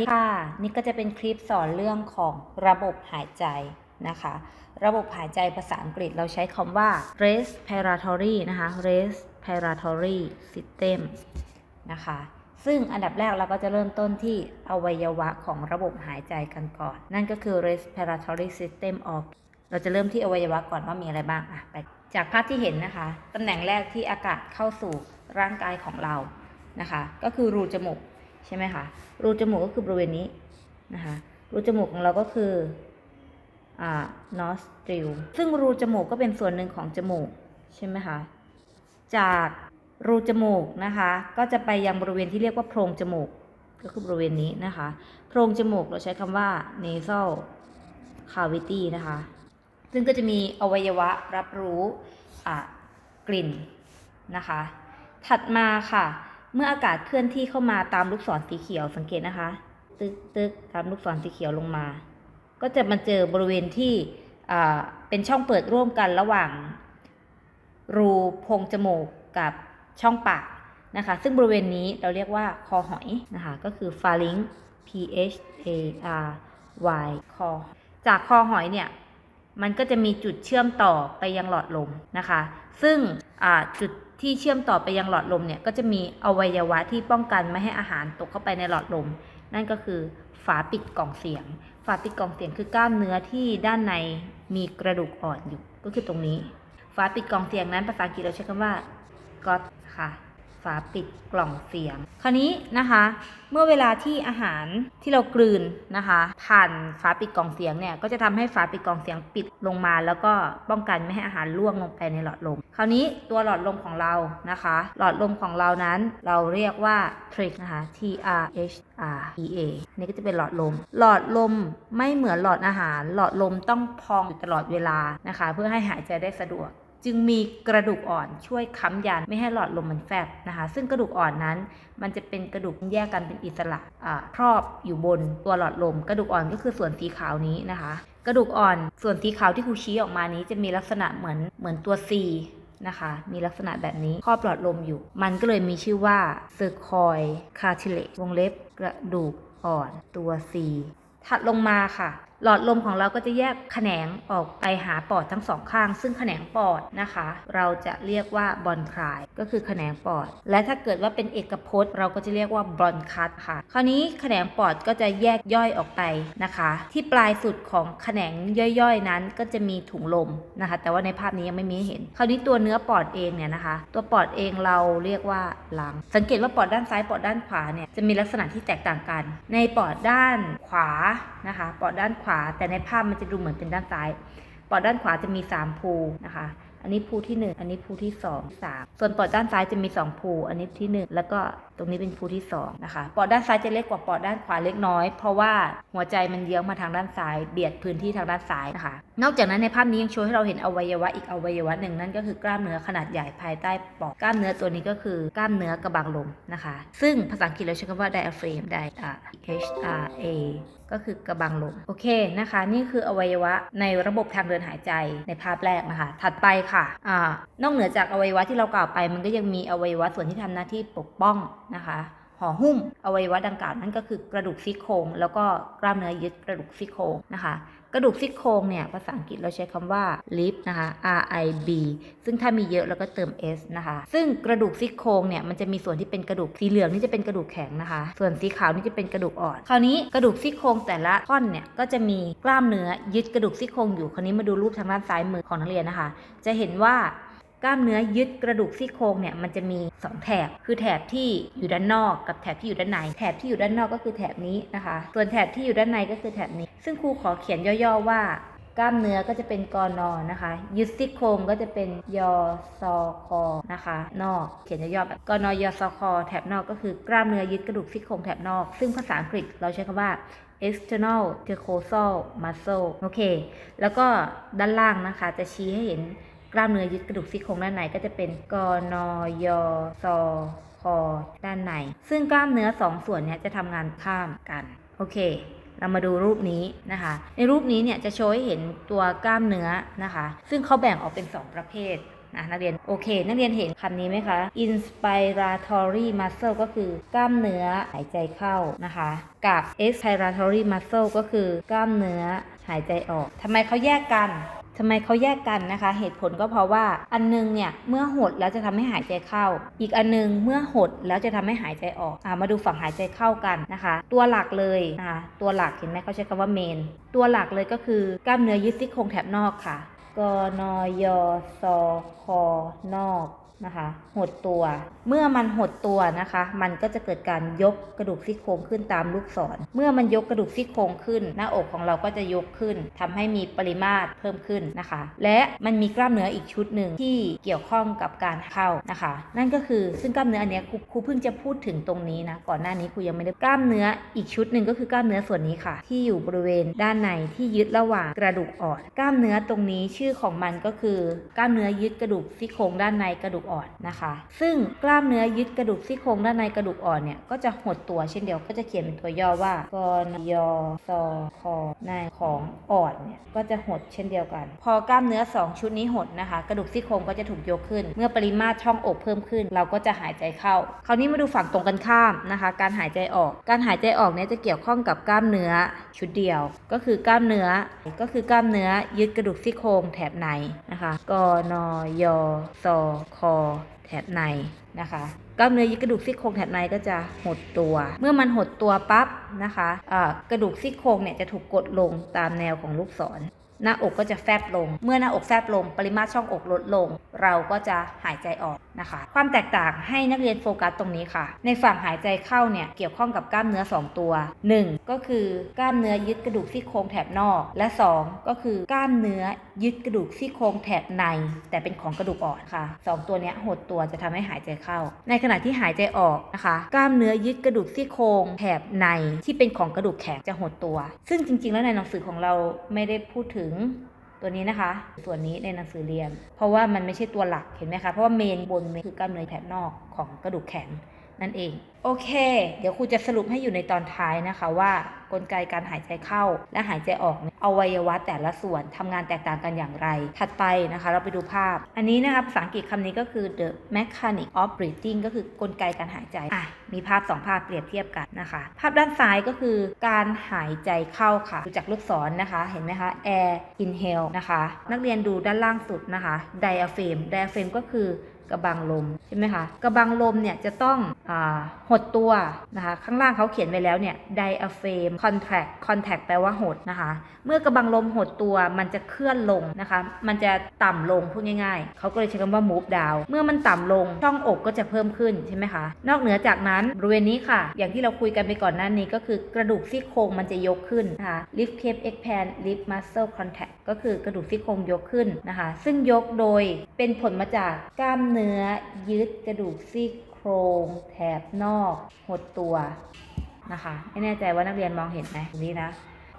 ดีค่ะ นี่ก็จะเป็นคลิปสอนเรื่องของระบบหายใจนะคะ ระบบหายใจภาษาอังกฤษเราใช้คำว่า respiratory นะคะ respiratory system นะคะ ซึ่งอันดับแรกเราก็จะเริ่มต้นที่อวัยวะของระบบหายใจกันก่อน นั่นก็คือ respiratory system of เราจะเริ่มที่อวัยวะก่อนว่ามีอะไรบ้างอะไปจากภาพที่เห็นนะคะ ตำแหน่งแรกที่อากาศเข้าสู่ร่างกายของเรานะคะ ก็คือรูจมูก ใช่ไหมคะรูจมูกก็คือบริเวณนี้นะคะรูจมูกของเราก็คืออ่า nostril ซึ่งรูจมูกก็เป็นส่วนหนึ่งของจมูกใช่ไหมคะจากรูจมูกนะคะก็จะไปยังบริเวณที่เรียกว่าโพรงจมูกก็คือบริเวณนี้นะคะ โพรงจมูกเราใช้คำว่า nasal cavity นะคะ ซึ่งก็จะมีอวัยวะรับรู้อ่ากลิ่นนะคะ ถัดมาค่ะ เมื่ออากาศเคลื่อนที่เข้ามาตามลูกศรสีเขียวสังเกตนะคะ ตึกตึกตามลูกศรสีเขียวลงมา ก็จะมาเจอบริเวณที่เป็นช่องเปิดร่วมกันระหว่าง รูโพรงจมูกกับช่องปากนะคะ ซึ่งบริเวณนี้เราเรียกว่าคอหอยนะคะ ก็คือ pharynx p h a r y คอจากคอหอยเนี่ยมันก็จะมีจุดเชื่อมต่อไปยังหลอดลมนะคะ ซึ่งจุด ที่เชื่อมต่อไปยังหลอดลมเนี่ยก็จะมีอวัยวะที่ป้องกันไม่ให้อาหารตกเข้าไปในหลอดลม นั่นก็คือฝาปิดกล่องเสียง ฝาปิดกล่องเสียงคือกล้ามเนื้อที่ด้านในมีกระดูกอ่อนอยู่ก็คือตรงนี้ ฝาปิดกล่องเสียงนั้นภาษาอังกฤษเราใช้คำว่า got ค่ะ ฝาปิดกล่องเสียง คราวนี้นะคะ เมื่อเวลาที่อาหารที่เรากลืนนะคะ ผ่านฝาปิดกล่องเสียงเนี่ยก็จะทำให้ฝาปิดกล่องเสียงปิดลงมา แล้วก็ป้องกันไม่ให้อาหารล่วงลงไปในหลอดลม คราวนี้ตัวหลอดลมของเรานะคะ หลอดลมของเรานั้นเราเรียกว่า trach นะคะ T R H R E A นี่ก็จะเป็นหลอดลม หลอดลมไม่เหมือนหลอดอาหาร หลอดลมต้องพองอยู่ตลอดเวลานะคะ เพื่อให้หายใจได้สะดวก จึงมีกระดูกอ่อนช่วยค้ำยันไม่ให้หลอดลมมันแฟบนะคะ ซึ่งกระดูกอ่อนนั้น มันจะเป็นกระดูกแยกกันเป็นอิสระครอบอยู่บนตัวหลอดลม กระดูกอ่อนก็คือส่วนสีขาวนี้นะคะ กระดูกอ่อนส่วนสีขาวที่ครูชี้ออกมานี้จะมีลักษณะเหมือนเหมือนตัว C นะคะ มีลักษณะแบบนี้ครอบหลอดลมอยู่ มันก็เลยมีชื่อว่า cercoid cartilage วงเล็บกระดูกอ่อนตัว C ถัดลงมาค่ะ หลอดลมของเราก็จะแยกแขนงออกไปหาปอดทั้งสองข้าง ซึ่งแขนงปอดนะคะ เราจะเรียกว่าบอนคลายก็คือแขนงปอด และถ้าเกิดว่าเป็นเอกพจน์ เราก็จะเรียกว่าบอนคัสค่ะ คราวนี้แขนงปอดก็จะแยกย่อยออกไปนะคะ ที่ปลายสุดของแขนงย่อยๆ นั้นก็จะมีถุงลมนะคะ แต่ว่าในภาพนี้ยังไม่มีเห็น คราวนี้ตัวเนื้อปอดเองเนี่ยนะคะ ตัวปอดเองเราเรียกว่าหลัง สังเกตว่าปอดด้านซ้ายปอดด้านขวาเนี่ยจะมีลักษณะที่แตกต่างกัน ในปอดด้านขวานะคะ ปอดด้านขวาแต่ในภาพมันจะดูเหมือนเป็นด้านซ้ายปอดด้านขวาจะมี 3 ภูนะคะ อันนี้ภูที่ 1 อันนี้ภูที่ 2 3 ส่วนปอดด้านซ้ายจะมี 2 ภู อันนี้ที่ 1 แล้วก็ ตรงนี้เป็นภูที่2นะคะปอดด้านซ้ายจะเล็กกว่าปอดด้านขวาเล็กน้อย เพราะว่าหัวใจมันเยื้องมาทางด้านซ้าย เบียดพื้นที่ทางด้านซ้ายนะคะ นอกจากนั้นในภาพนี้ยังโชว์ให้เราเห็นอวัยวะอีกอวัยวะหนึ่งนั่นก็คือกล้ามเนื้อขนาดใหญ่ภายใต้ปอด กล้ามเนื้อตัวนี้ก็คือกล้ามเนื้อกระบังลมนะคะ ซึ่งภาษาอังกฤษเราใช้คำว่า diaphragm di a H R A ก็คือกระบังลม โอเคนะคะ นี่คืออวัยวะในระบบทางเดินหายใจในภาพแรกนะคะ ถัดไปค่ะอ่านอกเหนือจากอวัยวะที่เรากล่าวไป มันก็ยังมีอวัยวะส่วนที่ทำหน้าที่ปกป้องนะคะห่อหุ้มอวัยวะดังกล่าวนั่นก็คือกระดูกซี่โครงแล้วก็กล้ามเนื้อยึดกระดูกซี่โครงนะคะกระดูกซี่โครงเนี่ยภาษาอังกฤษเราใช้คำว่า rib นะคะ R I B ซึ่งถ้ามีเยอะแล้วก็เติม s นะคะ ซึ่งกระดูกซี่โครงเนี่ยมันจะมีส่วนที่เป็นกระดูกสีเหลืองนี่จะเป็นกระดูกแข็งนะคะ ส่วนสีขาวนี่จะเป็นกระดูกอ่อน คราวนี้กระดูกซี่โครงแต่ละท่อนเนี่ยก็จะมีกล้ามเนื้อยึดกระดูกซี่โครงอยู่ คราวนี้มาดูรูปทางด้านซ้ายมือของนักเรียนนะคะ จะเห็นว่า กล้ามเนื้อยึดกระดูกซี่โครงเนี่ยมันจะมี 2 แถบ คือแถบที่อยู่ด้านนอกกับแถบที่อยู่ด้านใน แถบที่อยู่ด้านนอกก็คือแถบนี้นะคะ ส่วนแถบที่อยู่ด้านในก็คือแถบนี้ ซึ่งครูขอเขียนย่อๆว่า กล้ามเนื้อก็จะเป็นกอนอนะคะ ยึดซี่โครงก็จะเป็นยอซอคอนะคะ นอก เขียนย่อๆแบบกอนอยอซอคอแถบนอกก็คือกล้ามเนื้อยึดกระดูกซี่โครงแถบนอก ซึ่งภาษาอังกฤษเราใช้คำว่า external intercostal muscle โอเค แล้วก็ด้านล่างนะคะจะชี้ให้เห็น กล้ามเนื้อยึดกระดูกซี่โครงด้านในก็จะเป็นกนยซคอด้านใน ซึ่งกล้ามเนื้อสองส่วนนี้จะทำงานข้ามกัน โอเค เรามาดูรูปนี้นะคะ ในรูปนี้เนี่ยจะโชว์ให้เห็นตัวกล้ามเนื้อนะคะ ซึ่งเขาแบ่งออกเป็น 2 ประเภทนะนักเรียนโอเค นักเรียนเห็นคำนี้ไหมคะ inspiratory muscle ก็คือกล้ามเนื้อหายใจเข้านะคะ กับ expiratory muscle ก็คือกล้ามเนื้อหายใจออกทำไมเขาแยกกัน ทำไมเขาแยกกันนะคะ เหตุผลก็เพราะว่าอันนึงเนี่ยเมื่อหดแล้วจะทำให้หายใจเข้า อีกอันนึงเมื่อหดแล้วจะทำให้หายใจออกอ่ามาดูฝั่งหายใจเข้ากันนะคะ ตัวหลักเลยนะคะตัวหลักเห็นไหมเขาใช้คำว่าเมน ตัวหลักเลยก็คือกล้ามเนื้อยึดซี่โครงแถบนอกค่ะกนยซคอนอก นะคะหดตัว เมื่อมันหดตัวนะคะ มันก็จะเกิดการยกกระดูกซี่โครงขึ้นตามลูกศร เมื่อมันยกกระดูกซี่โครงขึ้น หน้าอกของเราก็จะยกขึ้นทำให้มีปริมาตรเพิ่มขึ้นนะคะ และมันมีกล้ามเนื้ออีกชุดหนึ่งที่เกี่ยวข้องกับการเข้านะคะ นั่นก็คือซึ่งกล้ามเนื้ออันนี้ครูครูเพิ่งจะพูดถึงตรงนี้นะก่อนหน้านี้ครูยังไม่ได้กล้ามเนื้ออีกชุดหนึ่งก็คือกล้ามเนื้อส่วนนี้ค่ะ ที่อยู่บริเวณด้านในที่ยึดระหว่างกระดูกอ่อน กล้ามเนื้อตรงนี้ชื่อของมันก็คือกล้ามเนื้อยึดกระดูกซี่โครงด้านในกระดูกอ่อนนะคะ ซึ่งกล้ามเนื้อยึดกระดูกซี่โครงด้านในกระดูกอ่อนเนี่ยก็จะหดตัวเช่นเดียวก็จะเขียนเป็นตัวย่อว่ากนยซคอในของอ่อนเนี่ยก็จะหดเช่นเดียวกัน พอกล้ามเนื้อ 2 ชุดนี้หดนะคะ กระดูกซี่โครงก็จะถูกยกขึ้น เมื่อปริมาตรช่องอกเพิ่มขึ้น เราก็จะหายใจเข้า คราวนี้มาดูฝั่งตรงกันข้ามนะคะ การหายใจออก การหายใจออกเนี่ยจะเกี่ยวข้องกับกล้ามเนื้อชุดเดียว ก็คือกล้ามเนื้อก็คือกล้ามเนื้อยึดกระดูกซี่โครงแถบในนะคะกนยซคอแถบในนะคะกล้ามเนื้อยึดกระดูกซี่โครงแถบในก็จะหดตัว เมื่อมันหดตัวปั๊บนะคะะกระดูกซี่โครงเนี่ยจะถูกกดลงตามแนวของลูกศร หน้าอกก็จะแฟบลง เมื่อหน้าอกแฟบลง ปริมาตรช่องอกลดลง เราก็จะหายใจออกนะคะ ความแตกต่างให้นักเรียนโฟกัสตรงนี้ค่ะ ในฝั่งหายใจเข้าเนี่ยเกี่ยวข้องกับกล้ามเนื้อ 2 ตัว 1 ก็คือกล้ามเนื้อยึดกระดูกซี่โครงแถบนอก และ 2 ก็คือกล้ามเนื้อยึดกระดูกซี่โครงแถบใน แต่เป็นของกระดูกอ่อนค่ะสองตัวนี้หดตัวจะทำให้หายใจเข้า ในขณะที่หายใจออกนะคะ กล้ามเนื้อยึดกระดูกซี่โครงแถบในที่เป็นของกระดูกแข็งจะหดตัว ซึ่งจริง ๆ แล้วในหนังสือของเราไม่ได้พูดถึงตัวนี้นะคะ ส่วนนี้ในหนังสือเรียน เพราะว่ามันไม่ใช่ตัวหลักเห็นไหมคะเพราะว่าเมนบนคือกล้ามเนื้อแผนนอกของกระดูกแขน นั่นเอง โอเค เดี๋ยวครูจะสรุปให้อยู่ในตอนท้ายนะคะว่ากลไกการหายใจเข้าและหายใจออกเอวัยวะแต่ละส่วนทำงานแตกต่างกันอย่างไร ถัดไปนะคะ เราไปดูภาพ อันนี้นะคะภาษาอังกฤษคำนี้ก็คือ the mechanic of breathing ก็คือกลไกการหายใจอะมีภาพสองภาพเปรียบเทียบกันนะคะ ภาพด้านซ้ายก็คือการหายใจเข้าค่ะดูจากลูกศรนนะคะ เห็นไหมคะ air inhale นะคะ นักเรียนดูด้านล่างสุดนะคะ diaphragm diaphragm ก็คือ กระบังลมใช่ไหมคะกระบังลมเนี่ยจะต้องอหดตัวนะคะข้างล่างเขาเขียนไว้แล้วเนี่ย diaphragm contract contract แปลว่าหดนะคะเมื่อกระบังลมหดตัวมันจะเคลื่อนลงนะคะมันจะต่ำลงพูดง่ายๆ เขาก็เลยใช้คำว่า move down เมื่อมันต่ำลงช่องอกก็จะเพิ่มขึ้นใช่ไหมคะนอกเหนือจากนั้นบริเวณนี้ค่ะ อย่างที่เราคุยกันไปก่อนหน้านี้ก็คือกระดูกซี่โครงมันจะยกขึ้นนะคะ lift cape expand lift muscle contact ก็คือกระดูกซี่โครงยกขึ้นนะคะ ซึ่งยกโดยเป็นผลมาจากกล้ามเนื้อนื้อยึดกระดูกซี่โครงแถบนอกหดตัวนะคะ ไม่แน่ใจว่านักเรียนมองเห็นไหมตรงนี้นะ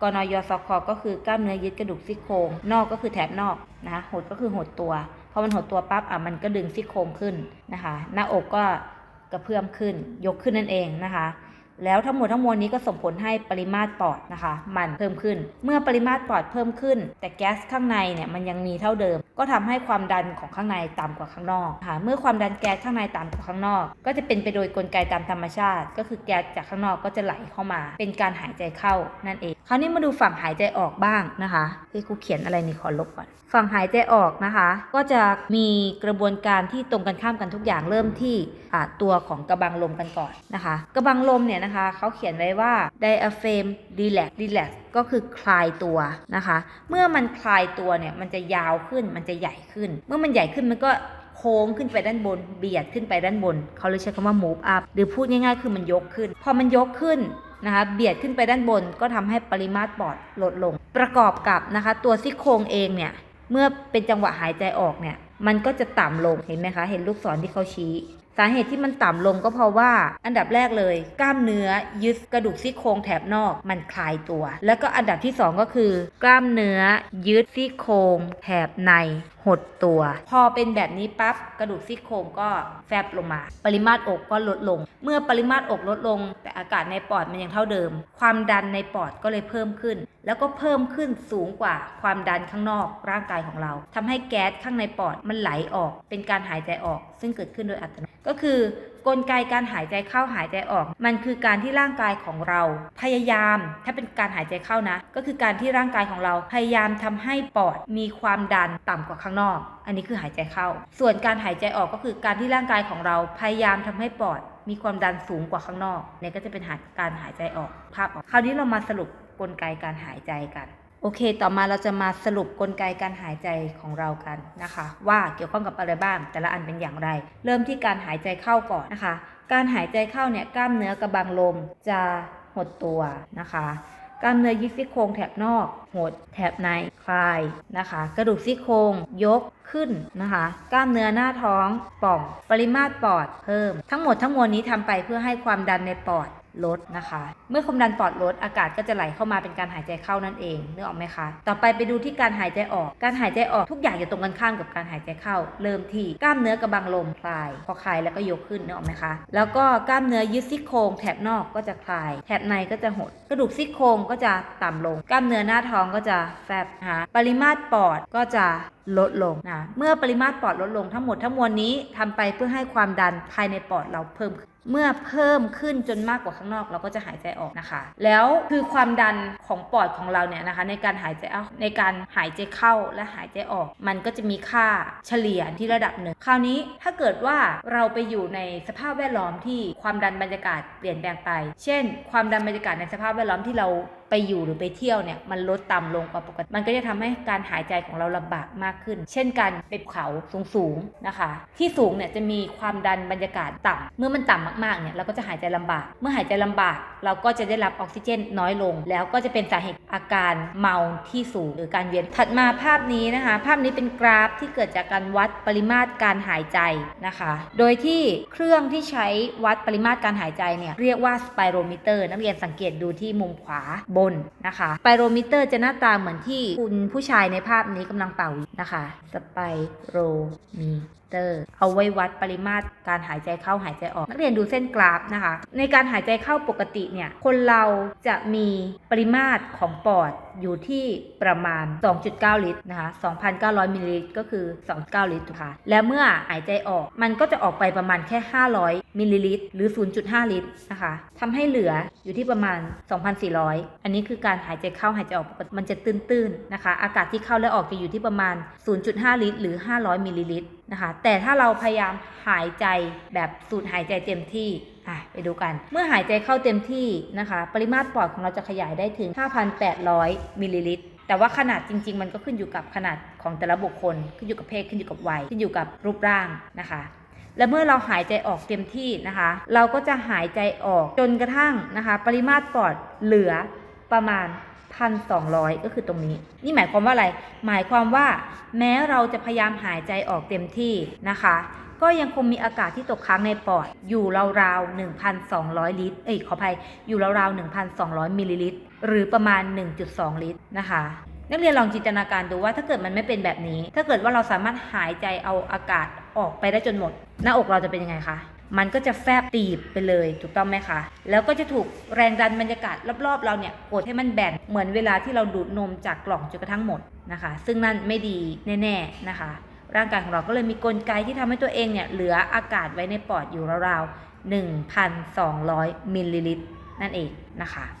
กนยซคก็คือกล้ามเนื้อยึดกระดูกซี่โครงนอกก็คือแถบนอกนะคะหดก็คือหดตัวพอมันหดตัวปั๊บอะมันก็ดึงซี่โครงขึ้นนะคะ หน้าอกก็กระเพื่อมขึ้นยกขึ้นนั่นเองนะคะ แล้วทั้งหมดทั้งมวลนี้ก็ส่งผลให้ปริมาตรปอดนะคะ มันเพิ่มขึ้น เมื่อปริมาตรปอดเพิ่มขึ้น แต่แก๊สข้างในเนี่ยมันยังมีเท่าเดิม ก็ทำให้ความดันของข้างในต่ำกว่าข้างนอกค่ะเมื่อความดันแก๊สข้างในต่ำกว่าข้างนอก ก็จะเป็นไปโดยกลไกตามธรรมชาติ ก็คือแก๊สจากข้างนอกก็จะไหลเข้ามา เป็นการหายใจเข้านั่นเอง คราวนี้มาดูฝั่งหายใจออกบ้างนะคะที่ครูเขียนอะไรนี่ขอลบก่อน ฝั่งหายใจออกนะคะ ก็จะมีกระบวนการที่ตรงกันข้ามกันทุกอย่างเริ่มที่ตัวของกระบังลมกันก่อนนะคะ กระบังลมเนี่ยนะคะเขาเขียนไว้ว่า diaphragm relax relax ก็คือคลายตัวนะคะ เมื่อมันคลายตัวเนี่ยมันจะยาวขึ้นมันจะใหญ่ขึ้น เมื่อมันใหญ่ขึ้นมันก็โค้งขึ้นไปด้านบน เบียดขึ้นไปด้านบน เขาเลยใช้คำว่า move up หรือพูดง่ายๆ คือมันยกขึ้น พอมันยกขึ้นนะคะเบียดขึ้นไปด้านบนก็ทำให้ปริมาตรปอดลดลง ประกอบกับนะคะ ตัวซี่โครงเองเนี่ยเมื่อเป็นจังหวะหายใจออกเนี่ยมันก็จะต่ำลงเห็นไหมคะ เห็นลูกศรที่เขาชี้ สาเหตุที่มันต่ำลงก็เพราะว่าอันดับแรกเลย กล้ามเนื้อยึดกระดูกซี่โครงแถบนอกมันคลายตัว แล้วก็อันดับที่สองก็คือ กล้ามเนื้อยึดซี่โครงแถบในหดตัว พอเป็นแบบนี้ปั๊บกระดูกซี่โครงก็แฟบลงมา ปริมาตรอกก็ลดลง เมื่อปริมาตรอกลดลง แต่อากาศในปอดมันยังเท่าเดิม ความดันในปอดก็เลยเพิ่มขึ้นแล้วก็เพิ่มขึ้นสูงกว่าความดันข้างนอกร่างกายของเราทำให้แก๊สข้างในปอดมันไหลออก เป็นการหายใจออก ซึ่งเกิดขึ้นโดยอัตโนมัติก็คือกลไกการหายใจเข้าหายใจออก มันคือการที่ร่างกายของเรา พยายาม ถ้าเป็นการหายใจเข้านะ ก็คือการที่ร่างกายของเราพยายามทำให้ปอดมีความดันต่ำกว่าข้างนอก อันนี้คือหายใจเข้า ส่วนการหายใจออกก็คือการที่ร่างกายของเราพยายามทำให้ปอดมีความดันสูงกว่าข้างนอกเนี่ยก็จะเป็นหาการหายใจออกภาพออกคราวนี้เรามาสรุป กลไกการหายใจกัน โอเค ต่อมาเราจะมาสรุปกลไกการหายใจของเรากันนะคะ ว่าเกี่ยวข้องกับอะไรบ้าง แต่ละอันเป็นอย่างไร เริ่มที่การหายใจเข้าก่อนนะคะ การหายใจเข้าเนี่ยกล้ามเนื้อกระบังลมจะหดตัวนะคะกล้ามเนื้อยึดซี่โครงแถบนอก หดแถบในคลายนะคะ กระดูกซี่โครงยกขึ้นนะคะ กล้ามเนื้อหน้าท้องป่อง ปริมาตรปอดเพิ่ม ทั้งหมดทั้งมวลนี้ทำไปเพื่อให้ความดันในปอดลดนะคะ เมื่อความดันปอดลดอากาศก็จะไหลเข้ามาเป็นการหายใจเข้านั่นเองนึกออกไหมคะ ต่อไปไปดูที่การหายใจออก การหายใจออกทุกอย่างจะตรงกันข้ามกับการหายใจเข้า เริ่มที่กล้ามเนื้อกระบังลมคลาย พอคลายแล้วก็ยกขึ้นนึกออกไหมคะ แล้วก็กล้ามเนื้อยึดซี่โครงแถบนอกก็จะคลาย แถบในก็จะหด กระดูกซี่โครงก็จะต่ำลง กล้ามเนื้อหน้าท้องก็จะแฟบนะคะปริมาตรปอดก็จะลดลงนะเมื่อปริมาตรปอดลดลงทั้งหมดทั้งมวลนี้ทำไปเพื่อให้ความดันภายในปอดเราเพิ่ม เมื่อเพิ่มขึ้นจนมากกว่าข้างนอกเราก็จะหายใจออกนะคะ แล้วคือความดันของปอดของเราเนี่ยนะคะในการหายใจเอาในการหายใจเข้าและหายใจออก มันก็จะมีค่าเฉลี่ยที่ระดับหนึ่งคราวนี้ถ้าเกิดว่าเราไปอยู่ในสภาพแวดล้อมที่ความดันบรรยากาศเปลี่ยนแปลงไป เช่น ความดันบรรยากาศในสภาพแวดล้อมที่เรา ไปอยู่หรือไปเที่ยวเนี่ยมันลดต่ำลงกว่าปกติ มันก็จะทำให้การหายใจของเราลำบากมากขึ้น เช่นการไปภูเขาสูงๆนะคะ ที่สูงเนี่ยจะมีความดันบรรยากาศต่ำเมื่อมันต่ำมากๆเนี่ยเราก็จะหายใจลำบาก เมื่อหายใจลำบาก เราก็จะได้รับออกซิเจนน้อยลง แล้วก็จะเป็นสาเหตุอาการเมาที่สูงหรือการเวียนถัดมาภาพนี้นะคะ ภาพนี้เป็นกราฟที่เกิดจากการวัดปริมาตรการหายใจนะคะ โดยที่เครื่องที่ใช้วัดปริมาตรการหายใจเนี่ยเรียกว่าสไปโรมิเตอร์นักเรียนสังเกตดูที่มุมขวาบนนะคะไปโรมิเตอร์จะหน้าตาเหมือนที่คุณผู้ชายในภาพนี้กำลังเป่านะคะสไปโรมิ เตอร์ เอาไว้วัดปริมาตรการหายใจเข้าหายใจออก นักเรียนดูเส้นกราฟนะคะ ในการหายใจเข้าปกติเนี่ย คนเราจะมีปริมาตรของปอดอยู่ที่ประมาณ 2.9 ลิตรนะคะ 2,900มิลลิลิตรก็คือ 2.9 ลิตรค่ะ และเมื่อหายใจออกมันก็จะออกไปประมาณแค่ 500มิลลิลิตรหรือ 0.5 ลิตรนะคะทำให้เหลืออยู่ที่ประมาณ 2,400 อันนี้คือการหายใจเข้าหายใจออกปกติมันจะตื้นๆนะคะ อากาศที่เข้าและออกจะอยู่ที่ประมาณ 0.5 ลิตร หรือ 500มิลลิลิตร นะคะ แต่ถ้าเราพยายามหายใจแบบสูดหายใจเต็มที่อะไปดูกัน เมื่อหายใจเข้าเต็มที่นะคะ ปริมาตรปอดของเราจะขยายได้ถึง 5,800 มิลลิลิตรแต่ว่าขนาดจริง ๆ มันก็ขึ้นอยู่กับขนาดของแต่ละบุคคล ขึ้นอยู่กับเพศขึ้นอยู่กับวัยขึ้นอยู่กับรูปร่างนะคะ และเมื่อเราหายใจออกเต็มที่นะคะ เราก็จะหายใจออกจนกระทั่งนะคะ ปริมาตรปอดเหลือประมาณ 1,200 ก็คือตรงนี้ นี่หมายความว่าอะไร หมายความว่า แม้เราจะพยายามหายใจออกเต็มที่นะคะ ก็ยังคงมีอากาศที่ตกค้างในปอด อยู่ราวๆ1,200 ลิตร เอ้ยขออภัย อยู่ราวๆ1,200 มิลลิลิตร หรือประมาณ 1.2 ลิตรนะคะนักเรียนลองจินตนาการดูว่าถ้าเกิดมันไม่เป็นแบบนี้ ถ้าเกิดว่าเราสามารถหายใจเอาอากาศออกไปได้จนหมด หน้าอกเราจะเป็นยังไงคะ มันก็จะแฟบตีบไปเลยถูกต้องไหมคะ แล้วก็จะถูกแรงดันบรรยากาศรอบๆ เราเนี่ยกดให้มันแบนเหมือนเวลาที่เราดูดนมจากกล่องจนกระทั่งหมดนะคะ ซึ่งนั่นไม่ดีแน่ๆนะคะ ร่างกายของเราก็เลยมีกลไกที่ทำให้ตัวเองเนี่ยเหลืออากาศไว้ในปอดอยู่ราวๆ1,200มิลลิลิตรนั่นเองนะคะ